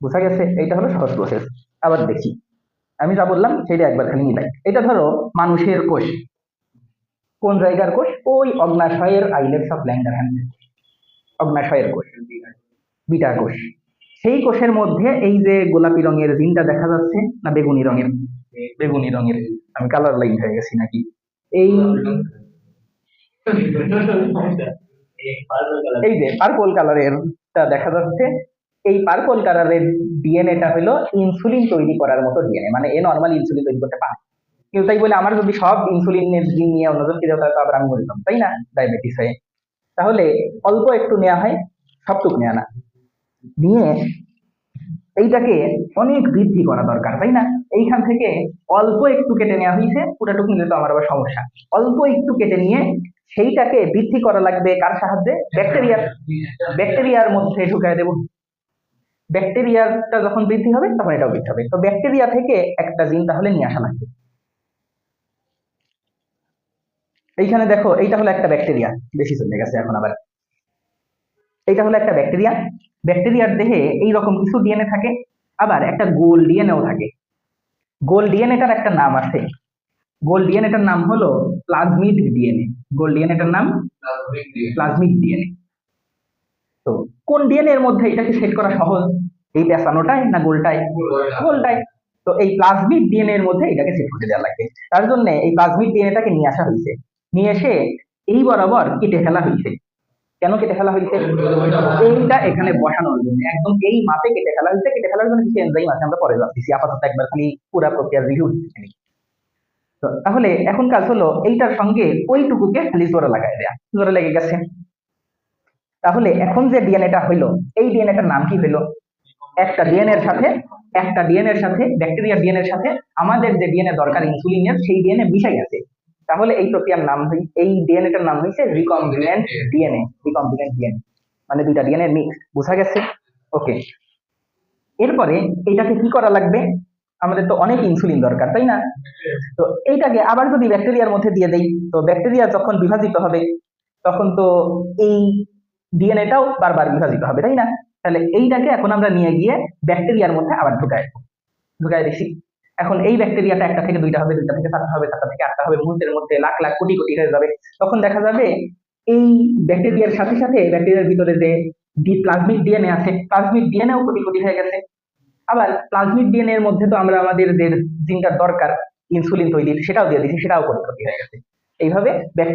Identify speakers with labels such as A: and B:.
A: বোঝা গেছে এইটা হলো সহজ প্রসেস আবার দেখি। আমি যা বললাম সেটা একবার খালি মিলাই। এটা ধরো মানুষের কোষ। কোন জায়গার কোষ? ওই অগ্নাশয়ের আইলেটস অফ ল্যান্ডারহ্যান্ড অগ্নাশয়ের কোষ। বিটা কোষ। সেই কোষের মধ্যে এই যে গোলাপি রঙের জিনটা দেখা যাচ্ছে না বেগুনি রঙের? বেগুনি রঙের। আমি কালার লাইন হয়ে গেছি নাকি? এই এই যে পার্পল কালারের দেখা যাচ্ছে। এই পার্পল কালারের ডিএনএটা হলো ইনসুলিন তৈরি করার মতো ডিএনএ মানে এ নর্মাল ইনসুলিন তৈরি করতে পারে। কিন্তু তাই বলে, আমার যদি সব ইনসুলিনের জিন নিয়ে অন্যজন ফিরে তাহলে তো আবার আমি বলতাম তাই না? ডায়াবেটিস হয়ে। তাহলে অল্প একটু নেওয়া হয়, সবটুক নেওয়া না। নিয়ে এইটাকে অনেক বৃদ্ধি করা দরকার, তাই না? এইখান থেকে অল্প একটু কেটে নেওয়া হয়েছে পুরাটুকু নিলে তো আমার আবার সমস্যা। অল্প একটু কেটে নিয়ে সেইটাকে বৃদ্ধি করা লাগবে কার সাহায্যে? ব্যাকটেরিয়ার ব্যাকটেরিয়ার মধ্যে ঢুকায় দেব। ব্যাকটেরিয়াটা যখন বৃদ্ধি হবে তখন এটাও বৃদ্ধি হবে। তো ব্যাকটেরিয়া থেকে একটা জিন তাহলে নিয়ে আসা লাগবে। এইখানে দেখো এইটা হলো একটা ব্যাকটেরিয়া। বেশি চলে গেছে এখন আবার। এইটা হলো একটা ব্যাকটেরিয়া। ব্যাকটেরিয়ার দেহে এইরকম কিছু ডিএনএ থাকে আবার একটা গোল ডিএনএও থাকে। গোল ডিএনএটার একটা নাম আছে। গোল ডিএনএটার নাম হলো প্লাজমিড ডিএনএ গোল ডিএনএটার নাম? প্লাজমিড ডিএনএ কোন ডিএনএ এর মধ্যে এটাকে সেট করা সহজ? এই পেঁচানোটাই না গোলটাই? গোলটাই। তো এই প্লাজমিড ডিএনএ এর মধ্যে এটাকে সেট করতে দেওয়া লাগবে তার জন্য এই প্লাজমিড ডিএনএটাকে নিয়ে আসা হয়েছে। নিয়ে এসে এই বরাবর কেটে ফেলা হয়েছে। কেন কেটে ফেলা হয়েছে? এইটা এখানে বসানোর জন্য। একদম এই মাপে কেটে ফেলা হয়েছে। কেটে ফেলার জন্য কিছু এনজাইম আছে আমরা পরে যাচ্ছি আপাতত একবার খালি পুরা প্রক্রিয়ার রিভিউ তো তাহলে এখন কাজ হলো এইটার সঙ্গে ওইটুকুকে খালি জোরে লাগাই দেয়া। জোরে লেগে গেছে। তাহলে এখন যে ডিএনএটা হইল এই ডিএনএটার নাম কি হইল একটা ডিএনএ এর সাথে একটা ডিএনএ এর সাথে ব্যাকটেরিয়া ডিএনএ এর সাথে আমাদের যে ডিএনএ দরকার ইনসুলিনের সেই ডিএনএ মিশাই আছে তাহলে এই প্রক্রিয়ার নাম হই- এই ডিএনএটার নাম হয়েছে রিকম্বিনেন্ট ডিএনএ রিকম্বিনেন্ট ডিএনএ মানে দুইটা ডিএনএ মিক্স বোঝা গেছে ওকে এরপরে এটাকে কি করা লাগবে আমাদের তো অনেক ইনসুলিন দরকার তাই না তো এইটাকে আবার যদি ব্যাকটেরিয়ার মধ্যে দিয়ে দেই তো ব্যাকটেরিয়া যখন বিভাজিত হবে তখন তো এই ডিএনএটাও বারবার বিভাজিত হবে, তাই না? তাহলে এইটাকে এখন আমরা নিয়ে গিয়ে ব্যাকটেরিয়ার মধ্যে আবার ঢুকাই ঢুকাই দিছি। এখন এই ব্যাকটেরিয়াটা একটা থেকে দুইটা হবে, দুইটা থেকে চারটা হবে চারটা থেকে আটটা হবে, মুহূর্তের মধ্যে লাখ লাখ কোটি কোটি হয়ে যাবে। তখন দেখা যাবে এই ব্যাকটেরিয়ার সাথে সাথে ব্যাকটেরিয়ার ভিতরে যে ডি প্লাজমিক ডিএনএ আছে প্লাজমিক ডিএনএও কোটি কোটি হয়ে গেছে। আবার প্লাজমিক ডিএনএ এর মধ্যে তো আমরা আমাদের যে জিনটার দরকার ইনসুলিন তৈরি সেটাও দিয়ে দিচ্ছি সেটাও কোটি কোটি হয়ে গেছে। এইভাবে ব্যাকটেরিয়া